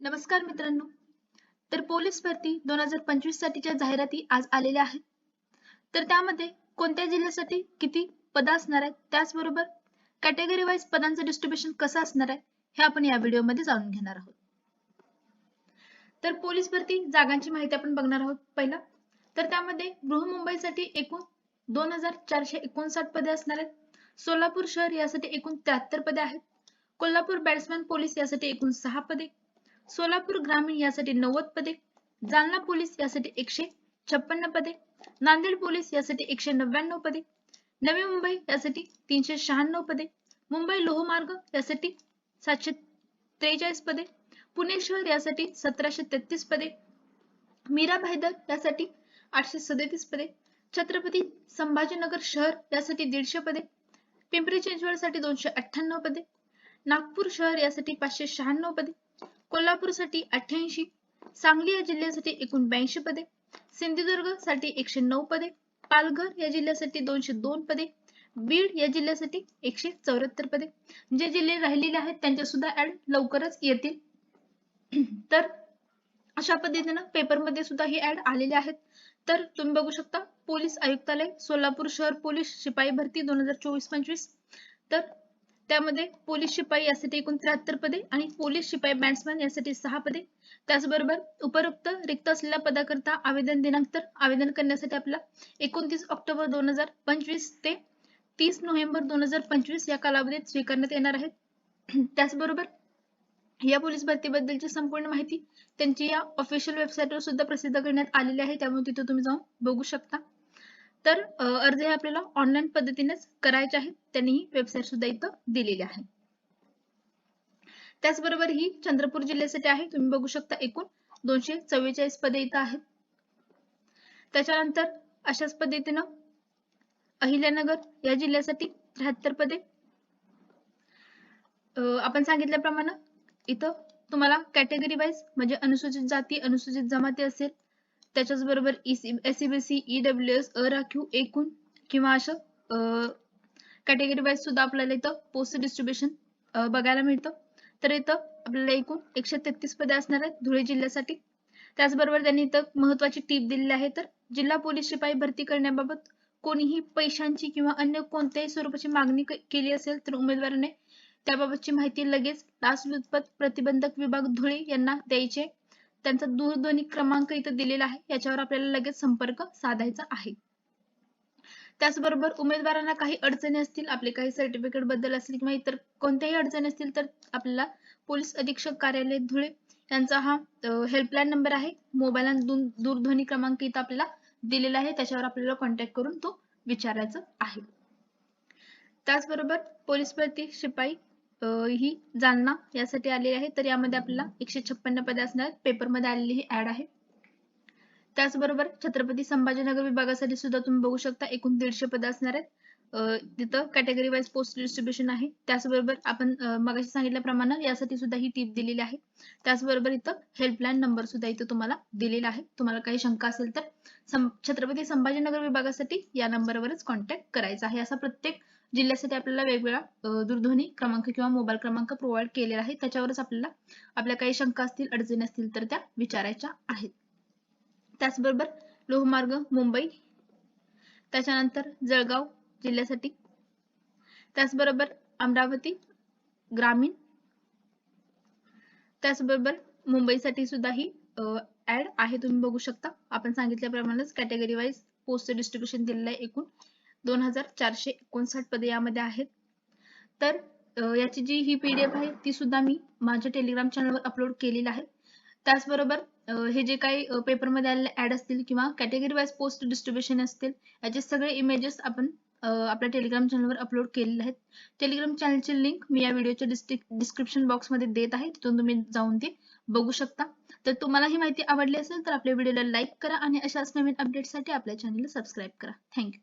नमस्कार मित्रांनो. तर पोलीस भरती दोन हजार पंचवीस साठीच्या जाहिराती आज आलेल्या आहेत. तर त्यामध्ये कोणत्या जिल्ह्यासाठी किती पद असणार आहेत? त्याचबरोबर कॅटेगरी वाईज पदांचं डिस्ट्रीब्युशन कसं असणार आहे? हे आपण या व्हिडिओमध्ये जाणून घेणार आहोत. तर पोलीस भरती जागांची माहिती आपण बघणार आहोत पहिला. तर त्यामध्ये बृहमुंबईसाठी एकूण दोन हजार चारशे एकोणसाठ पदे असणार आहेत. सोलापूर शहर यासाठी एकूण त्र्याहत्तर पदे आहेत. कोल्हापूर बॅट्समॅन पोलीस यासाठी एकूण सहा पदे. सोलापूर ग्रामीण यासाठी नव्वद पदे जालना पोलीस यासाठी एकशे छप्पन्न पदे नांदेड पोलीस यासाठी एकशे नव्याण्णव पदे नवी मुंबई यासाठी तीनशे शहाण्णव पदे मुंबई लोहमार्ग यासाठी सातशे त्रेचाळीस पदे पुणे शहर यासाठी सतराशे तेहतीस पदे मीरा भाईदर यासाठी आठशे सदतीस पदे छत्रपती संभाजीनगर शहर यासाठी दीडशे पदे पिंपरी चिंचवडसाठी दोनशे अठ्ठ्याण्णव पदे नागपूर शहर यासाठी पाचशे शहाण्णव पदे कोल्हापूरसाठी अठ्ठ्याऐंशी सांगली या जिल्ह्यासाठी एकूण ब्याऐंशी पदे सिंधुदुर्गसाठी एकशे नऊ पदे पालघर या जिल्ह्यासाठी दोनशे दोन पदे बीड या जिल्ह्यासाठी एकशे चौऱ्याहत्तर पदे. जे जिल्हे राहिलेले आहेत त्यांच्या सुद्धा ऍड लवकरच येतील. तर अशा पद्धतीनं पेपरमध्ये सुद्धा हे ऍड आलेले आहेत. तर तुम्ही बघू शकता पोलीस आयुक्तालय सोलापूर शहर पोलीस शिपाई भरती दोन हजार चोवीस पंचवीस. तर त्यामध्ये पोलीस शिपाई यासाठी एकूण त्र्याहत्तर पदे आणि पोलीस शिपाई बॅट्समॅन यासाठी सहा पदे. त्याचबरोबर उपरोक्त रिक्त असलेल्या पदाकरता आवेदन दिनांक तर आवेदन करण्यासाठी आपला एकोणतीस ऑक्टोबर दोन हजार पंचवीस ते तीस नोव्हेंबर दोन हजार पंचवीस या कालावधीत स्वीकारण्यात येणार आहेत. त्याचबरोबर या पोलीस भरतीबद्दलची संपूर्ण माहिती त्यांची या ऑफिशियल वेबसाईटवर सुद्धा प्रसिद्ध करण्यात आलेली आहे. त्यामुळे तिथे तुम्ही जाऊन बघू शकता. तर अर्ज हे आपल्याला ऑनलाईन पद्धतीनेच करायचे आहेत. त्यांनी ही वेबसाईट सुद्धा इथं दिलेली आहे. त्याचबरोबर ही चंद्रपूर जिल्ह्यासाठी आहे. तुम्ही बघू शकता एकूण दोनशे चव्वेचाळीस पदे इथं आहेत. त्याच्यानंतर अशाच पद्धतीनं अहिल्यानगर या जिल्ह्यासाठी त्र्याहत्तर पदे. आपण सांगितल्याप्रमाणे इथं तुम्हाला कॅटेगरी वाईज म्हणजे अनुसूचित जाती अनुसूचित जमाती असेल त्याच्याच बरोबर एससीबीसी ईडब्ल्यू एस अराखीव एकूण किंवा असं कॅटेगरी वाईज सुद्धा आपल्याला इथं पोस्ट डिस्ट्रीब्युशन बघायला मिळतं. तर इथं आपल्याला एकूण एकशे तेहतीस पदे असणार आहेत धुळे जिल्ह्यासाठी. त्याचबरोबर त्यांनी इथं महत्वाची टीप दिलेली आहे तर जिल्हा पोलीस शिपाई भरती करण्याबाबत कोणीही पैशांची किंवा अन्य कोणत्याही स्वरूपाची मागणी केली असेल तर उमेदवाराने त्याबाबतची माहिती लगेच लाचलुचपत प्रतिबंधक विभाग धुळे यांना द्यायचे त्यांचा दूरध्वनी क्रमांक इथं दिलेला आहे. याच्यावर आपल्याला लगेच संपर्क साधायचा आहे. त्याचबरोबर उमेदवारांना काही अडचणी असतील आपले काही सर्टिफिकेटबद्दल असतील किंवा इतर कोणत्याही अडचणी असतील तर आपल्याला पोलीस अधीक्षक कार्यालय धुळे यांचा हा हेल्पलाईन नंबर आहे. मोबाईल दूरध्वनी क्रमांक इथं आपल्याला दिलेला आहे. त्याच्यावर आपल्याला कॉन्टॅक्ट करून तो विचारायचा आहे. त्याचबरोबर पोलीस भरती शिपाई ही जालना यासाठी आलेली आहे. तर यामध्ये आपल्याला एकशे छप्पन्न पदे असणार पेपरमध्ये आलेली ही ऍड आहे. त्याचबरोबर छत्रपती संभाजीनगर विभागासाठी सुद्धा तुम्ही बघू शकता. एकूण दीडशे पदे असणार आहेत. तिथं कॅटेगरी वाईज पोस्ट डिस्ट्रीब्युशन आहे. त्याचबरोबर आपण मगाशी सांगितल्याप्रमाणे यासाठी सुद्धा ही टीप दिलेली आहे. त्याचबरोबर इथं हेल्पलाईन नंबर सुद्धा इथं तुम्हाला दिलेला आहे. तुम्हाला काही शंका असेल तर छत्रपती संभाजीनगर विभागासाठी या नंबरवरच कॉन्टॅक्ट करायचा आहे. असा प्रत्येक जिल्ह्यासाठी आपल्याला वेगवेगळा दूरध्वनी क्रमांक किंवा मोबाईल क्रमांक प्रोव्हाइड केलेला आहे. त्याच्यावरच आपल्याला आपल्या काही शंका असतील अडचणी असतील तर त्या विचारायच्या आहेत. त्याचबरोबर लोहमार्ग मुंबई त्याच्यानंतर जळगाव जिल्ह्यासाठी त्याचबरोबर अमरावती ग्रामीण त्याचबरोबर मुंबईसाठी सुद्धा ही ऍड आहे तुम्ही बघू शकता. आपण सांगितल्याप्रमाणेच कॅटेगरी वाईज पोस्ट डिस्ट्रीब्युशन दिलेलं आहे एकूण. दोन हजार चारशे एकोणसाठ पदे यामध्ये आहेत. तर याची जी ही पीडीएफ आहे ती सुद्धा मी माझ्या टेलिग्राम चॅनलवर अपलोड केलेली आहे. त्याचबरोबर हे जे काही पेपरमध्ये आलेले ऍड असतील किंवा कॅटेगरी वाईज पोस्ट डिस्ट्रीब्युशन असतील याचे सगळे इमेजेस आपण आपल्या टेलिग्राम चॅनलवर अपलोड केलेले आहेत. टेलिग्राम चॅनलची लिंक मी या व्हिडिओच्या डिस्क्रिप्शन बॉक्समध्ये देत आहे. तिथून तुम्ही जाऊन ते बघू शकता. तर तुम्हाला ही माहिती आवडली असेल तर आपल्या व्हिडिओला लाईक करा आणि अशाच नवीन अपडेटसाठी आपल्या चॅनलला सबस्क्राईब करा. थँक्यू